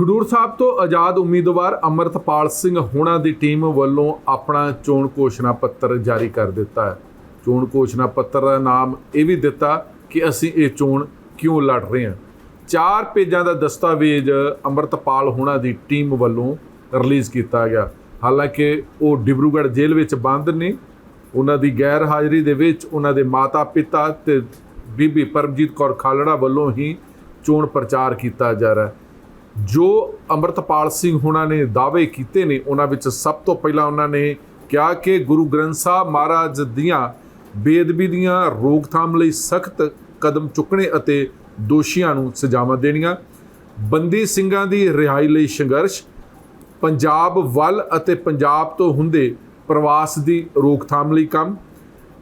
ਖਡੂਰ ਸਾਹਿਬ ਤੋਂ ਆਜ਼ਾਦ ਉਮੀਦਵਾਰ ਅਮਰਤਪਾਲ ਸਿੰਘ ਹੋਣਾ ਦੀ ਟੀਮ ਵੱਲੋਂ ਆਪਣਾ ਚੋਣ ਘੋਸ਼ਣਾ ਪੱਤਰ ਜਾਰੀ ਕਰ ਦਿੱਤਾ ਹੈ। ਚੋਣ ਘੋਸ਼ਣਾ ਪੱਤਰ ਦਾ ਨਾਮ ਇਹ ਵੀ ਦਿੱਤਾ ਕਿ ਅਸੀਂ ਇਹ ਚੋਣ ਕਿਉਂ ਲੜ ਰਹੇ ਹਾਂ। ਚਾਰ ਪੇਜਾਂ ਦਾ ਦਸਤਾਵੇਜ਼ ਅਮਰਤਪਾਲ ਹੋਣਾ ਦੀ ਟੀਮ ਵੱਲੋਂ ਰਿਲੀਜ਼ ਕੀਤਾ ਗਿਆ। ਹਾਲਾਂਕਿ ਉਹ ਡਿਬਰੂਗੜ੍ਹ ਜੇਲ੍ਹ ਵਿੱਚ ਬੰਦ ਨੇ। ਉਹਨਾਂ ਦੀ ਗੈਰ ਹਾਜ਼ਰੀ ਦੇ ਵਿੱਚ ਉਹਨਾਂ ਦੇ ਮਾਤਾ ਪਿਤਾ ਤੇ ਬੀਬੀ ਪਰਮਜੀਤ ਕੌਰ ਖਾਲੜਾ ਵੱਲੋਂ ਹੀ ਚੋਣ ਪ੍ਰਚਾਰ ਕੀਤਾ ਜਾ ਰਿਹਾ ਹੈ। ਜੋ ਅਮਰਤਪਾਲ ਸਿੰਘ ਹੁਣਾਂ ਨੇ ਦਾਅਵੇ ਕੀਤੇ ਨੇ, ਉਹਨਾਂ ਵਿੱਚ ਸਭ ਤੋਂ ਪਹਿਲਾਂ ਉਹਨਾਂ ਨੇ ਕਿਹਾ ਕਿ ਗੁਰੂ ਗ੍ਰੰਥ ਸਾਹਿਬ ਮਹਾਰਾਜ ਦੀਆਂ ਬੇਦਬੀ ਦੀਆਂ ਰੋਕਥਾਮ ਲਈ ਸਖਤ ਕਦਮ ਚੁੱਕਣੇ ਅਤੇ ਦੋਸ਼ੀਆਂ ਨੂੰ ਸਜ਼ਾਵਾਂ ਦੇਣੀਆਂ, ਬੰਦੀ ਸਿੰਘਾਂ ਦੀ ਰਿਹਾਈ ਲਈ ਸੰਘਰਸ਼, ਪੰਜਾਬ ਵੱਲ ਅਤੇ ਪੰਜਾਬ ਤੋਂ ਹੁੰਦੇ ਪ੍ਰਵਾਸ ਦੀ ਰੋਕਥਾਮ ਲਈ ਕੰਮ,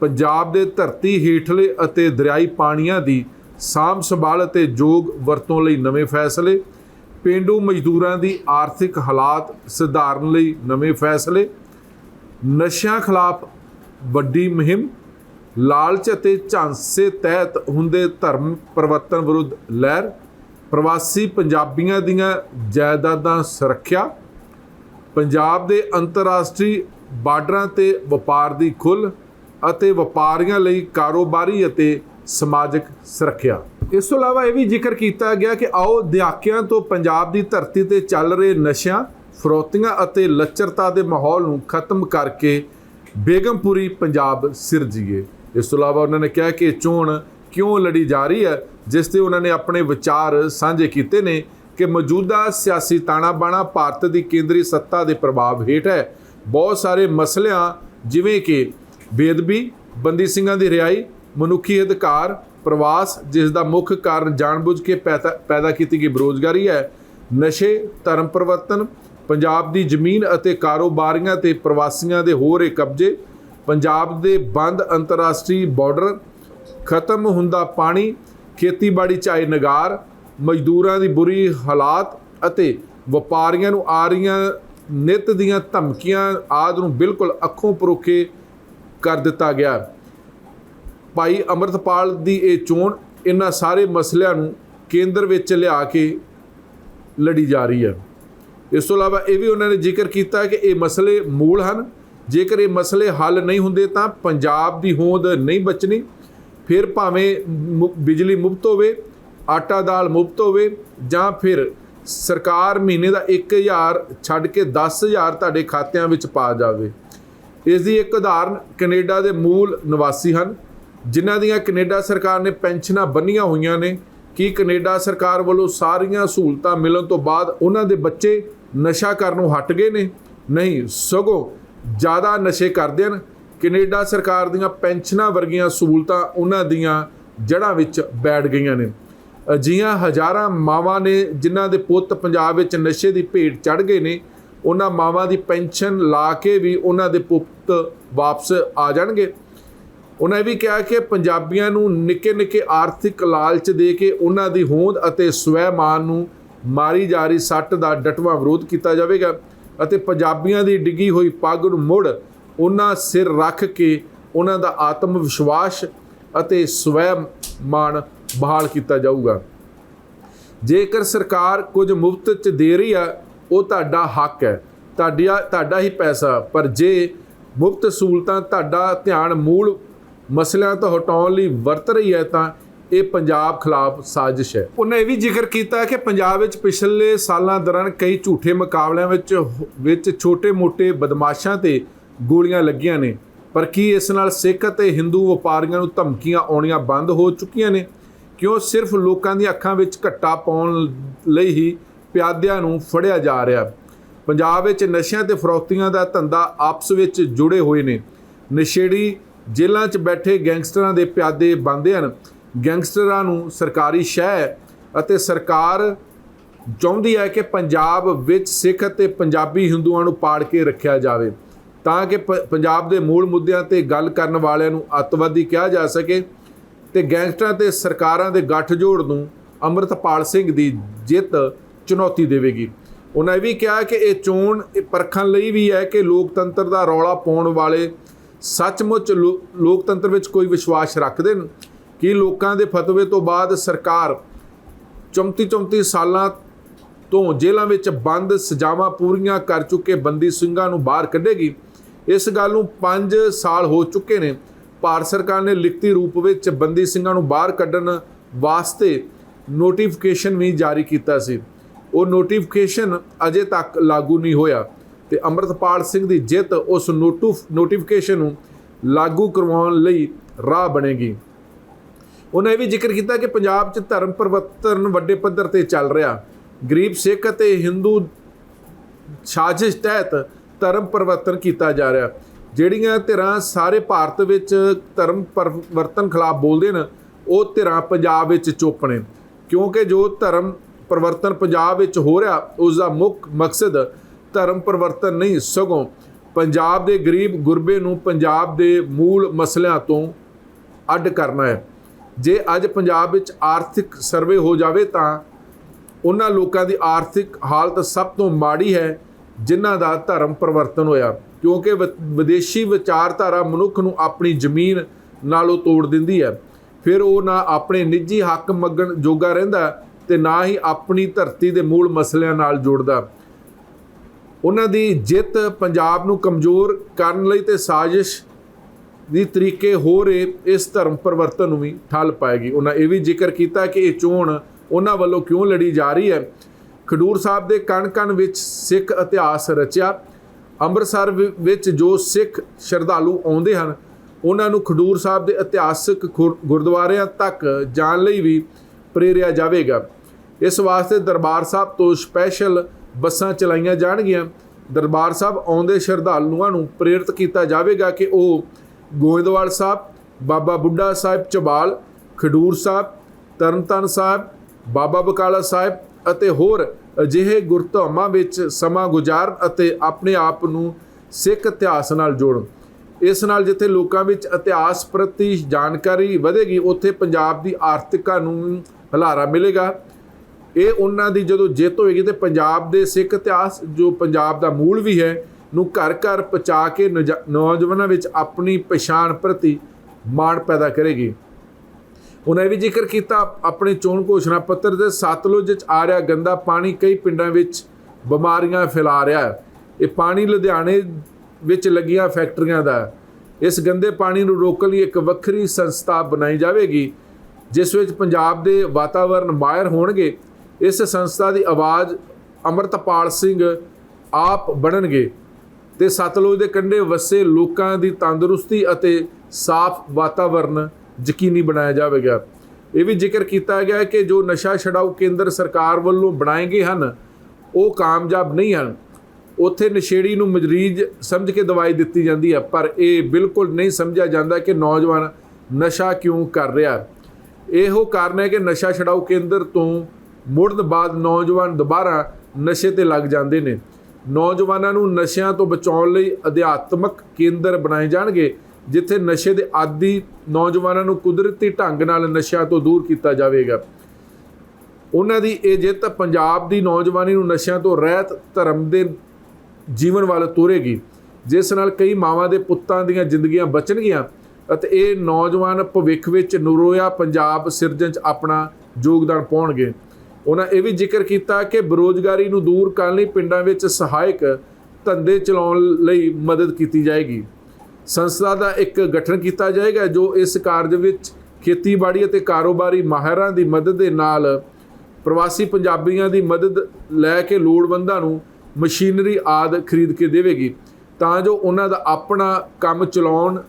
ਪੰਜਾਬ ਦੇ ਧਰਤੀ ਹੇਠਲੇ ਅਤੇ ਦਰਿਆਈ ਪਾਣੀਆਂ ਦੀ ਸਾਂਭ ਸੰਭਾਲ ਅਤੇ ਯੋਗ ਵਰਤੋਂ ਲਈ ਨਵੇਂ ਫੈਸਲੇ ਪੇਂਡੂ ਮਜ਼ਦੂਰਾਂ ਦੀ ਆਰਥਿਕ ਹਾਲਾਤ ਸੁਧਾਰਨ ਲਈ ਨਵੇਂ ਫੈਸਲੇ, ਨਸ਼ਿਆਂ ਖਿਲਾਫ ਵੱਡੀ ਮੁਹਿੰਮ, ਲਾਲਚ ਅਤੇ ਝਾਂਸੇ ਤਹਿਤ ਹੁੰਦੇ ਧਰਮ ਪਰਿਵਰਤਨ ਵਿਰੁੱਧ ਲਹਿਰ, ਪ੍ਰਵਾਸੀ ਪੰਜਾਬੀਆਂ ਦੀਆਂ ਜਾਇਦਾਦਾਂ ਸੁਰੱਖਿਆ, ਪੰਜਾਬ ਦੇ ਅੰਤਰਰਾਸ਼ਟਰੀ ਬਾਰਡਰਾਂ ਤੇ ਵਪਾਰ ਦੀ ਖੁੱਲ੍ਹ ਅਤੇ ਵਪਾਰੀਆਂ ਲਈ ਕਾਰੋਬਾਰੀ ਅਤੇ ਸਮਾਜਿਕ ਸੁਰੱਖਿਆ। ਇਸ ਤੋਂ ਇਲਾਵਾ ਇਹ ਵੀ ਜ਼ਿਕਰ ਕੀਤਾ ਗਿਆ ਕਿ ਆਓ ਦਿਹਾਕਿਆਂ ਤੋਂ ਪੰਜਾਬ ਦੀ ਧਰਤੀ ਤੇ ਚੱਲ ਰਹੇ ਨਸ਼ਿਆਂ, ਫਰੋਤੀਆਂ ਅਤੇ ਲੱਚਰਤਾ ਦੇ ਮਾਹੌਲ ਨੂੰ ਖਤਮ ਕਰਕੇ ਬੇਗਮਪੁਰੀ ਪੰਜਾਬ ਸਿਰਜੀਏ ਇਸ ਤੋਂ ਇਲਾਵਾ ਉਹਨਾਂ ਨੇ ਕਿਹਾ ਕਿ ਚੋਣ ਕਿਉਂ ਲੜੀ ਜਾ ਰਹੀ ਹੈ, ਜਿਸ ਤੇ ਉਹਨਾਂ ਨੇ ਆਪਣੇ ਵਿਚਾਰ ਸਾਂਝੇ ਕੀਤੇ ਨੇ ਕਿ ਮੌਜੂਦਾ ਸਿਆਸੀ ਤਾਣਾ ਬਾਣਾ ਭਾਰਤ ਦੀ ਕੇਂਦਰੀ ਸੱਤਾ ਦੇ ਪ੍ਰਭਾਵ ਹੇਠ ਹੈ। ਬਹੁਤ ਸਾਰੇ ਮਸਲਿਆਂ ਜਿਵੇਂ ਕਿ ਬੇਦਬੀ ਬੰਦੀ ਸਿੰਘਾਂ ਦੀ ਰਿਹਾਈ, ਮਨੁੱਖੀ ਅਧਿਕਾਰ ਪ੍ਰਵਾਸ, ਜਿਸ ਦਾ ਮੁੱਖ ਕਾਰਨ ਜਾਣਬੁੱਝ ਕੇ ਪੈਦਾ ਪੈਦਾ ਕੀਤੀ ਗਈ ਬੇਰੁਜ਼ਗਾਰੀ ਹੈ। ਨਸ਼ੇ, ਧਰਮ ਪਰਿਵਰਤਨ, ਪੰਜਾਬ ਦੀ ਜ਼ਮੀਨ ਅਤੇ ਕਾਰੋਬਾਰੀਆਂ ਤੇ ਪ੍ਰਵਾਸੀਆਂ ਦੇ ਹੋ ਰਹੇ ਕਬਜ਼ੇ, ਪੰਜਾਬ ਦੇ ਬੰਦ ਅੰਤਰਰਾਸ਼ਟਰੀ ਬਾਰਡਰ, ਖਤਮ ਹੁੰਦਾ ਪਾਣੀ, ਖੇਤੀਬਾੜੀ ਚਾਹੇ ਨਗਾਰ, ਮਜ਼ਦੂਰਾਂ ਦੀ ਬੁਰੀ ਹਾਲਾਤ ਅਤੇ ਵਪਾਰੀਆਂ ਨੂੰ ਆ ਰਹੀਆਂ ਨਿਤ ਦੀਆਂ ਧਮਕੀਆਂ ਆਦ ਨੂੰ ਬਿਲਕੁਲ ਅੱਖੋਂ ਪਰੋਖੇ ਕਰ ਦਿੱਤਾ ਗਿਆ। ਭਾਈ ਅਮਰਤਪਾਲ ਦੀ ਇਹ ਚੋਣ ਇਹਨਾਂ ਸਾਰੇ ਮਸਲਿਆਂ ਨੂੰ ਕੇਂਦਰ ਵਿੱਚ ਲਿਆ ਕੇ ਲੜੀ ਜਾ ਰਹੀ ਹੈ। ਇਸ ਤੋਂ ਇਲਾਵਾ ਇਹ ਵੀ ਉਹਨਾਂ ਨੇ ਜ਼ਿਕਰ ਕੀਤਾ ਕਿ ਇਹ ਮਸਲੇ ਮੂਲ ਹਨ। ਜੇਕਰ ਇਹ ਮਸਲੇ ਹੱਲ ਨਹੀਂ ਹੁੰਦੇ ਤਾਂ ਪੰਜਾਬ ਦੀ ਹੋਂਦ ਨਹੀਂ ਬਚਣੀ। ਫਿਰ ਭਾਵੇਂ ਮੁ- ਬਿਜਲੀ ਮੁਫਤ ਹੋਵੇ, ਆਟਾ ਦਾਲ ਮੁਫਤ ਹੋਵੇ ਜਾਂ ਫਿਰ ਸਰਕਾਰ ਮਹੀਨੇ ਦਾ 1000 ਛੱਡ ਕੇ 10000 ਤੁਹਾਡੇ ਖਾਤਿਆਂ ਵਿੱਚ ਪਾ ਜਾਵੇ। ਇਸ ਦੀ ਇੱਕ ਉਦਾਹਰਨ ਕੈਨੇਡਾ ਦੇ ਮੂਲ ਨਿਵਾਸੀ ਹਨ। ਜਿਨ੍ਹਾਂ ਦੀਆਂ ਕੈਨੇਡਾ ਸਰਕਾਰ ਨੇ ਪੈਨਸ਼ਨਾਂ ਬੰਨੀਆਂ ਹੋਈਆਂ ਨੇ, ਕੀ ਕੈਨੇਡਾ ਸਰਕਾਰ ਵੱਲੋਂ ਸਾਰੀਆਂ ਸਹੂਲਤਾਂ ਮਿਲਣ ਤੋਂ ਬਾਅਦ ਉਹਨਾਂ ਦੇ ਬੱਚੇ ਨਸ਼ਾ ਕਰਨੋਂ ਹਟ ਗਏ ਨੇ? ਨਹੀਂ, ਸਗੋਂ ਜ਼ਿਆਦਾ ਨਸ਼ੇ ਕਰਦੇ ਹਨ। ਕੈਨੇਡਾ ਸਰਕਾਰ ਦੀਆਂ ਪੈਨਸ਼ਨਾਂ ਵਰਗੀਆਂ ਸਹੂਲਤਾਂ ਉਹਨਾਂ ਦੀਆਂ ਜੜ੍ਹਾਂ ਵਿੱਚ ਬੈਠ ਗਈਆਂ ਨੇ। ਅਜਿਹੀਆਂ ਹਜ਼ਾਰਾਂ ਮਾਵਾਂ ਨੇ ਜਿਨ੍ਹਾਂ ਦੇ ਪੁੱਤ ਪੰਜਾਬ ਵਿੱਚ ਨਸ਼ੇ ਦੀ ਭੇਟ ਚੜ ਗਏ ਨੇ, ਉਹਨਾਂ ਮਾਵਾਂ ਦੀ ਪੈਨਸ਼ਨ ਲਾ ਕੇ ਵੀ ਉਹਨਾਂ ਦੇ ਪੁੱਤ ਵਾਪਸ ਆ ਜਾਣਗੇ। ਉਹਨਾਂ ਇਹ ਵੀ ਕਿਹਾ ਕਿ ਪੰਜਾਬੀਆਂ ਨੂੰ ਨਿੱਕੇ ਨਿੱਕੇ ਆਰਥਿਕ ਲਾਲਚ ਦੇ ਕੇ ਉਹਨਾਂ ਦੀ ਹੋਂਦ ਅਤੇ ਸਵੈਮਾਨ ਨੂੰ ਮਾਰੀ ਜਾ ਰਹੀ ਸੱਟ ਦਾ ਡਟਵਾ ਵਿਰੋਧ ਕੀਤਾ ਜਾਵੇਗਾ ਅਤੇ ਪੰਜਾਬੀਆਂ ਦੀ ਡਿੱਗੀ ਹੋਈ ਪੱਗ ਨੂੰ ਮੁੜ ਉਹਨਾਂ ਸਿਰ ਰੱਖ ਕੇ ਉਹਨਾਂ ਦਾ ਆਤਮ ਵਿਸ਼ਵਾਸ ਅਤੇ ਸਵੈ ਮਾਣ ਬਹਾਲ ਕੀਤਾ ਜਾਊਗਾ। ਜੇਕਰ ਸਰਕਾਰ ਕੁਝ ਮੁਫਤ ਚ ਦੇ ਰਹੀ ਆ, ਉਹ ਤੁਹਾਡਾ ਹੱਕ ਹੈ। ਤੁਹਾਡਾ ਤੁਹਾਡਾ ਹੀ ਪੈਸਾ, ਪਰ ਜੇ ਮੁਫਤ ਸਹੂਲਤਾਂ, ਤੁਹਾਡਾ ਧਿਆਨ ਮੂਲ ਮਸਲਿਆਂ ਤੋਂ ਹਟਾਉਣ ਲਈ ਵਰਤ ਰਹੀ ਹੈ ਤਾਂ ਇਹ ਪੰਜਾਬ ਖਿਲਾਫ ਸਾਜ਼ਿਸ਼ ਹੈ। ਉਹਨੇ ਇਹ ਵੀ ਜ਼ਿਕਰ ਕੀਤਾ ਕਿ ਪੰਜਾਬ ਵਿੱਚ ਪਿਛਲੇ ਸਾਲਾਂ ਦੌਰਾਨ ਕਈ ਝੂਠੇ ਮੁਕਾਬਲਿਆਂ ਵਿੱਚ ਵਿੱਚ ਛੋਟੇ-ਮੋਟੇ ਬਦਮਾਸ਼ਾਂ ਤੇ ਗੋਲੀਆਂ ਲੱਗੀਆਂ ਨੇ। ਪਰ ਕੀ ਇਸ ਨਾਲ ਸਿੱਖ ਅਤੇ ਹਿੰਦੂ ਵਪਾਰੀਆਂ ਨੂੰ ਧਮਕੀਆਂ ਆਉਣੀਆਂ ਬੰਦ ਹੋ ਚੁੱਕੀਆਂ ਨੇ? ਕਿਉਂ ਸਿਰਫ ਲੋਕਾਂ ਦੀਆਂ ਅੱਖਾਂ ਵਿੱਚ ਘੱਟਾ ਪਾਉਣ ਲਈ ਹੀ ਪਿਆਦਿਆਂ ਨੂੰ ਫੜਿਆ ਜਾ ਰਿਹਾ? ਪੰਜਾਬ ਵਿੱਚ ਨਸ਼ਿਆਂ ਤੇ ਫਰੋਖਤੀਆਂ ਦਾ ਧੰਦਾ ਆਪਸ ਵਿੱਚ ਜੁੜੇ ਹੋਏ ਨੇ। ਨਸ਼ੇੜੀ ਜੇਲ੍ਹਾਂ 'ਚ ਬੈਠੇ ਗੈਂਗਸਟਰਾਂ ਦੇ ਪਿਆਦੇ ਬੰਦੇ ਹਨ। ਗੈਂਗਸਟਰਾਂ ਨੂੰ ਸਰਕਾਰੀ ਸ਼ਹਿ ਅਤੇ ਸਰਕਾਰ ਚਾਹੁੰਦੀ ਹੈ ਕਿ ਪੰਜਾਬ ਵਿੱਚ ਸਿੱਖ ਅਤੇ ਪੰਜਾਬੀ ਹਿੰਦੂਆਂ ਨੂੰ ਪਾੜ ਕੇ ਰੱਖਿਆ ਜਾਵੇ, ਤਾਂ ਕਿ ਪ- ਪੰਜਾਬ ਦੇ ਮੂਲ ਮੁੱਦਿਆਂ ਤੇ ਗੱਲ ਕਰਨ ਵਾਲਿਆਂ ਨੂੰ ਅੱਤਵਾਦੀ ਕਿਹਾ ਜਾ ਸਕੇ ਤੇ ਗੈਂਗਸਟਰਾਂ ਤੇ ਸਰਕਾਰਾਂ ਦੇ ਗੱਠਜੋੜ ਨੂੰ ਅੰਮ੍ਰਿਤਪਾਲ ਸਿੰਘ ਦੀ ਜਿੱਤ ਚੁਣੌਤੀ ਦੇਵੇਗੀ। ਉਹਨਾਂ ਇਹ ਵੀ ਕਿਹਾ ਕਿ ਇਹ ਚੋਣ ਪਰਖਣ ਲਈ ਵੀ ਹੈ ਕਿ ਲੋਕਤੰਤਰ ਦਾ ਰੌਲਾ ਪਾਉਣ ਵਾਲੇ ਸੱਚਮੁੱਚ ਲੋ- ਲੋਕਤੰਤਰ ਵਿੱਚ ਕੋਈ ਵਿਸ਼ਵਾਸ ਰੱਖਦੇ ਨੇ। ਕਿ ਲੋਕਾਂ ਦੇ ਫਤਵੇ ਤੋਂ ਬਾਅਦ ਸਰਕਾਰ 34 34 ਸਾਲਾਂ ਤੋਂ ਜੇਲ੍ਹਾਂ ਵਿੱਚ ਬੰਦ ਸਜ਼ਾਵਾਂ ਪੂਰੀਆਂ ਕਰ ਚੁੱਕੇ ਬੰਦੀ ਸਿੰਘਾਂ ਨੂੰ ਬਾਹਰ ਕੱਢੇਗੀ? ਇਸ ਗੱਲ ਨੂੰ 5 ਸਾਲ ਹੋ ਚੁੱਕੇ ਨੇ। ਭਾਰਤ ਸਰਕਾਰ ਨੇ ਲਿਖਤੀ ਰੂਪ ਵਿੱਚ ਬੰਦੀ ਸਿੰਘਾਂ ਨੂੰ ਬਾਹਰ ਕੱਢਣ ਵਾਸਤੇ ਨੋਟੀਫਿਕੇਸ਼ਨ ਵੀ ਜਾਰੀ ਕੀਤਾ ਸੀ। ਉਹ ਨੋਟੀਫਿਕੇਸ਼ਨ ਅਜੇ ਤੱਕ ਲਾਗੂ ਨਹੀਂ ਹੋਇਆ। ਤੇ ਅੰਮ੍ਰਿਤਪਾਲ ਸਿੰਘ ਦੀ ਜਿੱਤ ਉਸ ਨੋਟੂ ਨੋਟੀਫਿਕੇਸ਼ਨ ਨੂੰ ਲਾਗੂ ਕਰਵਾਉਣ ਲਈ ਰਾਹ ਬਣੇਗੀ। ਉਹਨਾਂ ਇਹ ਵੀ ਜ਼ਿਕਰ ਕੀਤਾ ਕਿ ਪੰਜਾਬ 'ਚ ਧਰਮ ਪਰਿਵਰਤਨ ਵੱਡੇ ਪੱਧਰ ਤੇ ਚੱਲ ਰਿਹਾ। ਗਰੀਬ ਸਿੱਖ ਅਤੇ ਹਿੰਦੂ ਸਾਜ਼ਿਸ਼ ਤਹਿਤ ਧਰਮ ਪਰਿਵਰਤਨ ਕੀਤਾ ਜਾ ਰਿਹਾ। ਜਿਹੜੀਆਂ ਧਿਰਾਂ ਸਾਰੇ ਭਾਰਤ ਵਿੱਚ ਧਰਮ ਪਰਿਵਰਤਨ ਖਿਲਾਫ ਬੋਲਦੇ ਨੇ, ਉਹ ਧਿਰਾਂ ਪੰਜਾਬ ਵਿੱਚ ਚੁੱਪ ਨੇ। ਕਿਉਂਕਿ ਜੋ ਧਰਮ ਪਰਿਵਰਤਨ ਪੰਜਾਬ ਵਿੱਚ ਹੋ ਰਿਹਾ ਉਸ ਦਾ ਮੁੱਖ ਮਕਸਦ ਧਰਮ ਪਰਿਵਰਤਨ ਨਹੀਂ, ਸਗੋਂ ਪੰਜਾਬ ਦੇ ਗਰੀਬ ਗੁਰਬੇ ਨੂੰ ਪੰਜਾਬ ਦੇ ਮੂਲ ਮਸਲਿਆਂ ਤੋਂ ਅੱਡ ਕਰਨਾ ਹੈ। ਜੇ ਅੱਜ ਪੰਜਾਬ ਵਿੱਚ ਆਰਥਿਕ ਸਰਵੇ ਹੋ ਜਾਵੇ ਤਾਂ ਉਹਨਾਂ ਲੋਕਾਂ ਦੀ ਆਰਥਿਕ ਹਾਲਤ ਸਭ ਤੋਂ ਮਾੜੀ ਹੈ ਜਿਨ੍ਹਾਂ ਦਾ ਧਰਮ ਪਰਿਵਰਤਨ ਹੋਇਆ, ਕਿਉਂਕਿ ਵ- ਵਿਦੇਸ਼ੀ ਵਿਚਾਰਧਾਰਾ ਮਨੁੱਖ ਨੂੰ ਆਪਣੀ ਜ਼ਮੀਨ ਨਾਲੋਂ ਤੋੜ ਦਿੰਦੀ ਹੈ। ਫਿਰ ਉਹ ਨਾ ਆਪਣੇ ਨਿੱਜੀ ਹੱਕ ਮੰਗਣ ਜੋਗਾ ਰਹਿੰਦਾ ਤੇ ਨਾ ਹੀ ਆਪਣੀ ਧਰਤੀ ਦੇ ਮੂਲ ਮਸਲਿਆਂ ਨਾਲ ਜੁੜਦਾ। ਉਹਨਾਂ ਦੀ ਜਿੱਤ ਪੰਜਾਬ ਨੂੰ ਕਮਜ਼ੋਰ ਕਰਨ ਲਈ ਤੇ ਸਾਜ਼ਿਸ਼ ਦੀ ਤਰੀਕੇ ਹੋ ਰਹੇ ਇਸ ਧਰਮ ਪਰਿਵਰਤਨ ਨੂੰ ਵੀ ਠੱਲ ਪਾਏਗੀ। ਉਹਨਾਂ ਇਹ ਵੀ ਜ਼ਿਕਰ ਕੀਤਾ ਕਿ ਇਹ ਚੋਣ ਉਹਨਾਂ ਵੱਲੋਂ ਕਿਉਂ ਲੜੀ ਜਾ ਰਹੀ ਹੈ? ਖਡੂਰ ਸਾਹਿਬ ਦੇ ਕਣ-ਕਣ ਵਿੱਚ ਸਿੱਖ ਇਤਿਹਾਸ ਰਚਿਆ। ਅੰਮ੍ਰਿਤਸਰ ਵਿ- ਵਿੱਚ ਜੋ ਸਿੱਖ ਸ਼ਰਧਾਲੂ ਆਉਂਦੇ ਹਨ, ਉਹਨਾਂ ਨੂੰ ਖਡੂਰ ਸਾਹਿਬ ਦੇ ਇਤਿਹਾਸਕ ਖੁਰ- ਗੁਰਦੁਆਰਿਆਂ ਤੱਕ ਜਾਣ ਲਈ ਵੀ ਪ੍ਰੇਰਿਆ ਜਾਵੇਗਾ। ਇਸ ਵਾਸਤੇ ਦਰਬਾਰ ਸਾਹਿਬ ਤੋਂ ਸਪੈਸ਼ਲ ਬੱਸਾਂ ਚਲਾਈਆਂ ਜਾਣਗੀਆਂ। ਦਰਬਾਰ ਸਾਹਿਬ ਆਉਂਦੇ ਸ਼ਰਧਾਲੂਆਂ ਨੂੰ ਪ੍ਰੇਰਿਤ ਕੀਤਾ ਜਾਵੇਗਾ ਕਿ ਉਹ ਗੋਇੰਦਵਾਲ ਸਾਹਿਬ, ਬਾਬਾ ਬੁੱਢਾ ਸਾਹਿਬ ਚਬਾਲ, ਖਡੂਰ ਸਾਹਿਬ ਤਰਨਤਾਰਨ ਸਾਹਿਬ, ਬਾਬਾ ਬਕਾਲਾ ਸਾਹਿਬ ਅਤੇ ਹੋਰ ਅਜਿਹੇ ਗੁਰਧਾਮਾਂ ਵਿੱਚ ਸਮਾਂ ਗੁਜ਼ਾਰਨ ਅਤੇ ਆਪਣੇ ਆਪ ਨੂੰ ਸਿੱਖ ਇਤਿਹਾਸ ਨਾਲ ਜੋੜਨ। ਇਸ ਨਾਲ ਜਿੱਥੇ ਲੋਕਾਂ ਵਿੱਚ ਇਤਿਹਾਸ ਪ੍ਰਤੀ ਜਾਣਕਾਰੀ ਵਧੇਗੀ, ਉੱਥੇ ਪੰਜਾਬ ਦੀ ਆਰਥਿਕਤਾ ਨੂੰ ਹਲਾਰਾ ਮਿਲੇਗਾ। ਇਹ ਉਹਨਾਂ ਦੀ ਜਦੋਂ ਜਿੱਤ ਹੋਏਗੀ ਤੇ ਪੰਜਾਬ ਦੇ ਸਿੱਖ ਇਤਿਹਾਸ, ਜੋ ਪੰਜਾਬ ਦਾ ਮੂਲ ਵੀ ਹੈ, ਨੂੰ ਘਰ ਘਰ ਪਹੁੰਚਾ ਕੇ ਨੌਜਾ- ਨੌਜਵਾਨਾਂ ਵਿੱਚ ਆਪਣੀ ਪਛਾਣ ਪ੍ਰਤੀ ਮਾਣ ਪੈਦਾ ਕਰੇਗੀ। ਉਹਨਾਂ ਵੀ ਜ਼ਿਕਰ ਕੀਤਾ, ਆਪਣੇ ਚੋਣ ਘੋਸ਼ਣਾ ਪੱਤਰ ਦੇ ਸਤਲੁਜ ਵਿੱਚ ਆ ਰਿਹਾ ਗੰਦਾ ਪਾਣੀ ਕਈ ਪਿੰਡਾਂ ਵਿੱਚ ਬਿਮਾਰੀਆਂ ਫੈਲਾ ਰਿਹਾ ਹੈ। ਇਹ ਪਾਣੀ ਲੁਧਿਆਣੇ ਵਿੱਚ ਲੱਗੀਆਂ ਫੈਕਟਰੀਆਂ ਦਾ ਇਸ ਗੰਦੇ ਪਾਣੀ ਨੂੰ ਰੋਕਣ ਲਈ ਇੱਕ ਵੱਖਰੀ ਸੰਸਥਾ ਬਣਾਈ ਜਾਵੇਗੀ, ਜਿਸ ਵਿੱਚ ਪੰਜਾਬ ਦੇ ਵਾਤਾਵਰਣ ਮਾਹਿਰ ਹੋਣਗੇ। ਇਸ ਸੰਸਥਾ ਦੀ ਆਵਾਜ਼ ਅਮਰਤਪਾਲ ਸਿੰਘ ਆਪ ਬਣਨਗੇ ਤੇ ਸਤਲੁਜ ਦੇ ਕੰਢੇ ਵਸੇ ਲੋਕਾਂ ਦੀ ਤੰਦਰੁਸਤੀ ਅਤੇ ਸਾਫ਼ ਵਾਤਾਵਰਨ ਯਕੀਨੀ ਬਣਾਇਆ ਜਾਵੇਗਾ। ਇਹ ਵੀ ਜ਼ਿਕਰ ਕੀਤਾ ਗਿਆ ਕਿ ਜੋ ਨਸ਼ਾ ਛਡਾਊ ਕੇਂਦਰ ਸਰਕਾਰ ਵੱਲੋਂ ਬਣਾਏ ਗਏ ਹਨ, ਉਹ ਕਾਮਯਾਬ ਨਹੀਂ ਹਨ। ਉੱਥੇ ਨਸ਼ੇੜੀ ਨੂੰ ਮਜ਼ਰੀਜ਼ ਸਮਝ ਕੇ ਦਵਾਈ ਦਿੱਤੀ ਜਾਂਦੀ ਹੈ, ਪਰ ਇਹ ਬਿਲਕੁਲ ਨਹੀਂ ਸਮਝਿਆ ਜਾਂਦਾ ਕਿ ਨੌਜਵਾਨ ਨਸ਼ਾ ਕਿਉਂ ਕਰ ਰਿਹਾ। ਇਹੋ ਕਾਰਨ ਹੈ ਕਿ ਨਸ਼ਾ ਛਡਾਊ ਕੇਂਦਰ ਤੋਂ ਮੁੜਨ ਬਾਅਦ ਨੌਜਵਾਨ ਦੁਬਾਰਾ ਨਸ਼ੇ ਤੇ ਲੱਗ ਜਾਂਦੇ ਨੇ। ਨੌਜਵਾਨਾਂ ਨੂੰ ਨਸ਼ਿਆਂ ਤੋਂ ਬਚਾਉਣ ਲਈ ਅਧਿਆਤਮਕ ਕੇਂਦਰ ਬਣਾਏ ਜਾਣਗੇ, ਜਿੱਥੇ ਨਸ਼ੇ ਦੇ ਆਦੀ ਨੌਜਵਾਨਾਂ ਨੂੰ ਕੁਦਰਤੀ ਢੰਗ ਨਾਲ ਨਸ਼ਿਆਂ ਤੋਂ ਦੂਰ ਕੀਤਾ ਜਾਵੇਗਾ। ਉਹਨਾਂ ਦੀ ਇਹ ਜਿੱਤ ਪੰਜਾਬ ਦੀ ਨੌਜਵਾਨੀ ਨੂੰ ਨਸ਼ਿਆਂ ਤੋਂ ਰਹਿਤ ਧਰਮ ਦੇ ਜੀਵਨ ਵੱਲ ਤੋਰੇਗੀ, ਜਿਸ ਨਾਲ ਕਈ ਮਾਵਾਂ ਦੇ ਪੁੱਤਾਂ ਦੀਆਂ ਜ਼ਿੰਦਗੀਆਂ ਬਚਣਗੀਆਂ ਅਤੇ ਇਹ ਨੌਜਵਾਨ ਭਵਿੱਖ ਵਿੱਚ ਨਰੋਇਆ ਪੰਜਾਬ ਸਿਰਜਣ 'ਚ ਆਪਣਾ ਯੋਗਦਾਨ ਪਾਉਣਗੇ। ਉਹਨਾਂ ਇਹ ਵੀ ਜ਼ਿਕਰ ਕੀਤਾ ਕਿ ਬੇਰੋਜ਼ਗਾਰੀ ਨੂੰ ਦੂਰ ਕਰਨ ਲਈ ਪਿੰਡਾਂ ਵਿੱਚ ਸਹਾਇਕ ਧੰਦੇ ਚਲਾਉਣ ਲਈ ਮਦਦ ਕੀਤੀ ਜਾਏਗੀ। ਸੰਸਥਾ ਦਾ ਇੱਕ ਗਠਨ ਕੀਤਾ ਜਾਏਗਾ ਜੋ ਇਸ ਕਾਰਜ ਵਿੱਚ ਖੇਤੀਬਾੜੀ ਅਤੇ ਕਾਰੋਬਾਰੀ ਮਾਹਿਰਾਂ ਦੀ ਮਦਦ ਦੇ ਨਾਲ ਪ੍ਰਵਾਸੀ ਪੰਜਾਬੀਆਂ ਦੀ ਮਦਦ ਲੈ ਕੇ ਲੋੜਵੰਦਾਂ ਨੂੰ ਮਸ਼ੀਨਰੀ ਆਦ ਖਰੀਦ ਕੇ ਦੇਵੇਗੀ। ਤਾਂ ਜੋ ਉਹਨਾਂ ਦਾ ਆਪਣਾ ਕੰਮ ਚਲਾਉਣ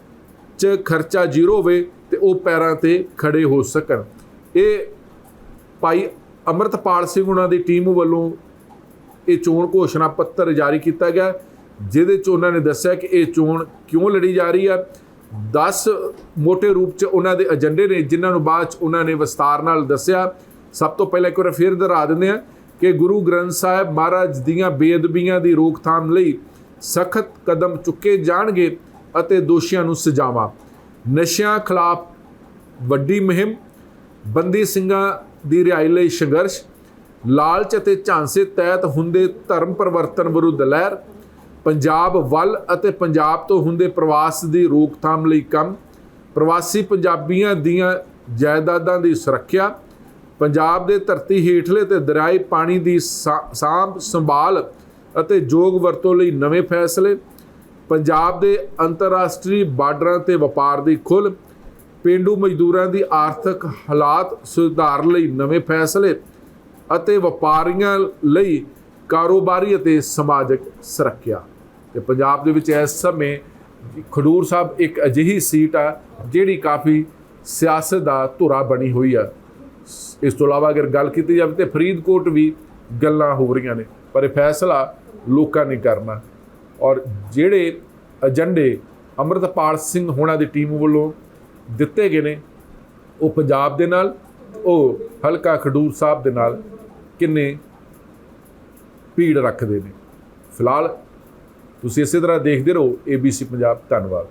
'ਚ ਖਰਚਾ ਜ਼ੀਰੋ ਹੋਵੇ ਤੇ ਉਹ ਪੈਰਾਂ ਤੇ ਖੜੇ ਹੋ ਸਕਣ। ਇਹ ਭਾਈ ਅਮਰਤਪਾਲ ਸਿੰਘ ਉਹਨਾਂ ਦੀ ਟੀਮ ਵੱਲੋਂ ਇਹ ਚੋਣ ਘੋਸ਼ਣਾ ਪੱਤਰ ਜਾਰੀ ਕੀਤਾ ਗਿਆ। ਜਿਹਦੇ ਚ ਉਹਨਾਂ ਨੇ ਦੱਸਿਆ ਕਿ ਇਹ ਚੋਣ ਕਿਉਂ ਲੜੀ ਜਾ ਰਹੀ ਹੈ? 10 ਮੋٹے ਰੂਪ ਚ ਉਹਨਾਂ ਦੇ ਏਜੰਡੇ ਨੇ, ਜਿਨ੍ਹਾਂ ਨੂੰ ਬਾਅਦ ਚ ਉਹਨਾਂ ਨੇ ਵਿਸਤਾਰ ਨਾਲ ਦੱਸਿਆ। ਸਭ ਤੋਂ ਪਹਿਲਾਂ ਇੱਕ ਵਾਰ ਫਿਰ ਦੁਹਰਾ ਦਿੰਦੇ ਆ ਕਿ ਗੁਰੂ ਗ੍ਰੰਥ ਸਾਹਿਬ ਮਹਾਰਾਜ ਦੀਆਂ ਬੇਅਦਬੀਆਂ ਦੀ ਰੋਕਥਾਮ ਲਈ ਸਖਤ ਕਦਮ ਚੁੱਕੇ ਜਾਣਗੇ ਅਤੇ ਦੋਸ਼ੀਆਂ ਨੂੰ ਸਜ਼ਾਵਾਂ। ਨਸ਼ਿਆਂ ਖਿਲਾਫ ਵੱਡੀ ਮੁਹਿੰਮ, ਬੰਦੀ ਸਿੰਘਾਂ ਦੀ ਰਿਹਾਈ ਲਈ ਸੰਘਰਸ਼, ਲਾਲਚ ਅਤੇ ਝਾਂਸੇ ਤਹਿਤ ਹੁੰਦੇ ਧਰਮ ਪਰਿਵਰਤਨ ਵਿਰੁੱਧ ਲਹਿਰ, ਪੰਜਾਬ ਵੱਲ ਅਤੇ ਪੰਜਾਬ ਤੋਂ ਹੁੰਦੇ ਪ੍ਰਵਾਸ ਦੀ ਰੋਕਥਾਮ ਲਈ ਕੰਮ, ਪ੍ਰਵਾਸੀ ਪੰਜਾਬੀਆਂ ਦੀਆਂ ਜਾਇਦਾਦਾਂ ਦੀ ਸੁਰੱਖਿਆ, ਪੰਜਾਬ ਦੇ ਧਰਤੀ ਹੇਠਲੇ ਤੇ ਦਰਿਆਈ ਪਾਣੀ ਦੀ ਸਾ- ਸਾਂਭ ਸੰਭਾਲ ਅਤੇ ਯੋਗ ਵਰਤੋਂ ਲਈ ਨਵੇਂ ਫੈਸਲੇ, ਪੰਜਾਬ ਦੇ ਅੰਤਰਰਾਸ਼ਟਰੀ ਬਾਰਡਰਾਂ ਤੇ ਵਪਾਰ ਦੀ ਖੁੱਲ੍ਹ ਪੇਂਡੂ ਮਜ਼ਦੂਰਾਂ ਦੀ ਆਰਥਿਕ ਹਾਲਾਤ ਸੁਧਾਰ ਲਈ ਨਵੇਂ ਫੈਸਲੇ ਅਤੇ ਵਪਾਰੀਆਂ ਲਈ ਕਾਰੋਬਾਰੀ ਅਤੇ ਸਮਾਜਿਕ ਸੁਰੱਖਿਆ। ਤੇ ਪੰਜਾਬ ਦੇ ਵਿੱਚ ਇਸ ਸਮੇਂ ਖਡੂਰ ਸਾਹਿਬ ਇੱਕ ਅਜਿਹੀ ਸੀਟ ਆ, ਜਿਹੜੀ ਕਾਫੀ ਸਿਆਸਤ ਦਾ ਧੁਰਾ ਬਣੀ ਹੋਈ ਆ। ਇਸ ਤੋਂ ਇਲਾਵਾ ਅਗਰ ਗੱਲ ਕੀਤੀ ਜਾਵੇ ਤੇ ਫਰੀਦਕੋਟ ਵੀ ਗੱਲਾਂ ਹੋ ਰਹੀਆਂ ਨੇ, ਪਰ ਇਹ ਫੈਸਲਾ ਲੋਕਾਂ ਨੇ ਕਰਨਾ। ਔਰ ਜਿਹੜੇ ਏਜੰਡੇ ਅੰਮ੍ਰਿਤਪਾਲ ਸਿੰਘ ਹੋਣਾ ਦੀ ਟੀਮ ਵੱਲੋਂ ਦਿੱਤੇ ਗਏ ਨੇ, ਉਹ ਪੰਜਾਬ ਦੇ ਨਾਲ, ਉਹ ਹਲਕਾ ਖਡੂਰ ਸਾਹਿਬ ਦੇ ਨਾਲ ਕਿੰਨੇ ਭੀੜ ਰੱਖਦੇ ਨੇ। ਫਿਲਹਾਲ ਤੁਸੀਂ ਇਸੇ ਤਰ੍ਹਾਂ ਦੇਖਦੇ ਰਹੋ ABC ਪੰਜਾਬ, ਧੰਨਵਾਦ।